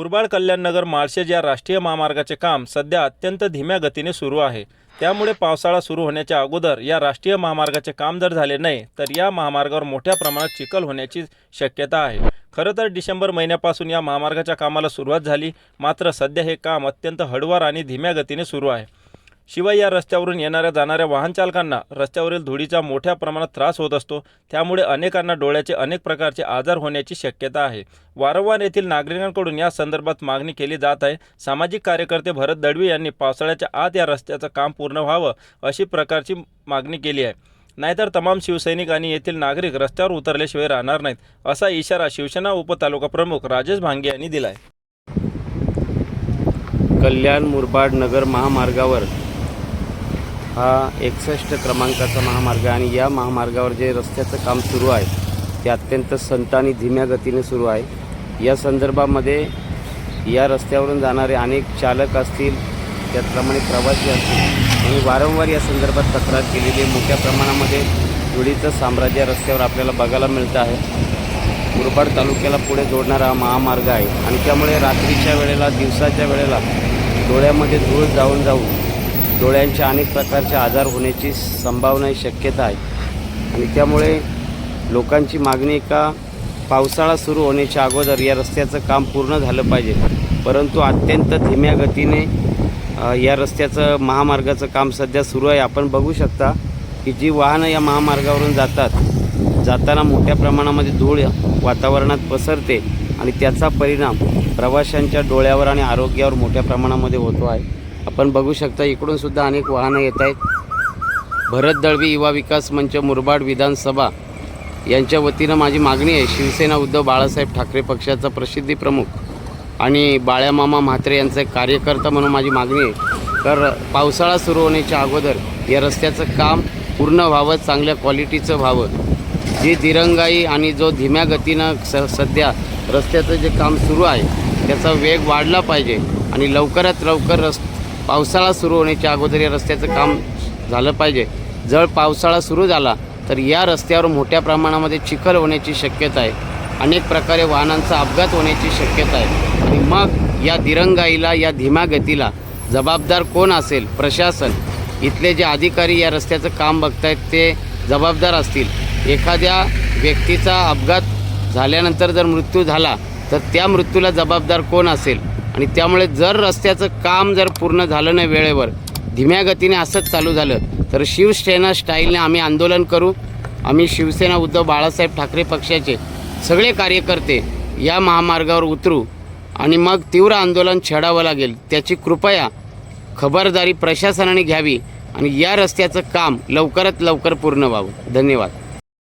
मुरबाड कल्याणनगर माळशेज या राष्ट्रीय महामार्गाचे काम सध्या अत्यंत धीम्या गतीने सुरू आहे. त्यामुळे पावसाळा सुरू होण्याच्या अगोदर या राष्ट्रीय महामार्गाचे काम जर झाले नाही तर या महामार्गावर मोठ्या प्रमाणात चिखल होण्याची शक्यता आहे. खरं तर डिसेंबर महिन्यापासून या महामार्गाच्या कामाला सुरुवात झाली मात्र सध्या हे काम अत्यंत हळुवार आणि धीम्या गतीने सुरू आहे. शिवाय या रस्त्यावरून येणाऱ्या जाणाऱ्या वाहनचालकांना रस्त्यावरील धुळीचा मोठ्या प्रमाणात त्रास होत असतो. त्यामुळे अनेकांना डोळ्याचे अनेक प्रकारचे आजार होण्याची शक्यता आहे. वारंवार येथील नागरिकांकडून या संदर्भात मागणी केली जात आहे. सामाजिक कार्यकर्ते भरत दळवी यांनी पावसाळ्याच्या आत या रस्त्याचं काम पूर्ण व्हावं अशी प्रकारची मागणी केली आहे. नाहीतर तमाम शिवसैनिक आणि येथील नागरिक रस्त्यावर उतरल्याशिवाय राहणार नाहीत असा इशारा शिवसेना उपतालुका प्रमुख राजेश भांगे यांनी दिला आहे कल्याण मुरबाड नगर महामार्गावर हा एकसष्ट क्रमांकाचा महामार्ग आहे आणि या महामार्गावर जे रस्त्याचं काम सुरू आहे ते अत्यंत संत आणि धीम्या गतीने सुरू आहे. या संदर्भामध्ये या रस्त्यावरून जाणारे अनेक चालक असतील त्याचप्रमाणे प्रवासी असतील आणि वारंवार या संदर्भात तक्रार केलेली आहे. मोठ्या प्रमाणामध्ये धुळीचं साम्राज्य रस्त्यावर आपल्याला बघायला मिळतं आहे. मुरबाड तालुक्याला पुढे जोडणारा हा महामार्ग आहे. आणि त्यामुळे रात्रीच्या वेळेला दिवसाच्या वेळेला डोळ्यामध्ये धूळ जाऊन जाऊन डोळ्यांच्या अनेक प्रकारचे आजार होण्याची संभावना शक्यता आहे. आणि त्यामुळे लोकांची मागणी एका का पावसाळा सुरू होण्याच्या अगोदर या रस्त्याचं काम पूर्ण झालं पाहिजे. परंतु अत्यंत धीम्या गतीने या रस्त्याचं महामार्गाचं काम सध्या सुरू आहे. आपण बघू शकता की जी वाहनं या महामार्गावरून जातात जाताना मोठ्या प्रमाणामध्ये धूळ वातावरणात पसरते आणि त्याचा परिणाम प्रवाशांच्या डोळ्यावर आणि आरोग्यावर मोठ्या प्रमाणामध्ये होतो आहे. आपण बघू शकता इकडून सुद्धा अनेक वाहनं येत आहेत. भरत दळवी युवा विकास मंच मुरबाड विधानसभा यांच्या वतीनं माझी मागणी आहे शिवसेना उद्धव बाळासाहेब ठाकरे पक्षाचा प्रसिद्धी प्रमुख आणि बाळ्यामामा म्हात्रे यांचा एक कार्यकर्ता म्हणून माझी मागणी आहे. तर पावसाळा सुरू होण्याच्या अगोदर या रस्त्याचं काम पूर्ण व्हावं चांगल्या क्वालिटीचं व्हावं. जी दिरंगाई आणि जो धीम्या गतीनं स सध्या रस्त्याचं जे काम सुरू आहे त्याचा वेग वाढला पाहिजे आणि लवकरात लवकर रस् पावसाळा सुरू होण्याच्या अगोदर या रस्त्याचं काम झालं पाहिजे. जर पावसाळा सुरू झाला तर या रस्त्यावर मोठ्या प्रमाणामध्ये चिखल होण्याची शक्यता आहे. अनेक प्रकारे वाहनांचा अपघात होण्याची शक्यता आहे. आणि मग या दिरंगाईला या धीमा गतीला जबाबदार कोण असेल? प्रशासन. इथले जे अधिकारी या रस्त्याचं काम बघतायत ते जबाबदार असतील. एखाद्या व्यक्तीचा अपघात झाल्यानंतर जर मृत्यू झाला तर त्या मृत्यूला जबाबदार कोण असेल? आणि त्यामुळे जर रस्त्याचं काम जर पूर्ण झालं नाही वेळेवर धीम्या गतीने असंच चालू झालं तर शिवसेना स्टाईलने आम्ही आंदोलन करू. आम्ही शिवसेना उद्धव बाळासाहेब ठाकरे पक्षाचे सगळे कार्यकर्ते या महामार्गावर उतरू आणि मग तीव्र आंदोलन छेडावं लागेल. त्याची कृपया खबरदारी प्रशासनाने घ्यावी आणि या रस्त्याचं काम लवकरात लवकर पूर्ण व्हावं. धन्यवाद.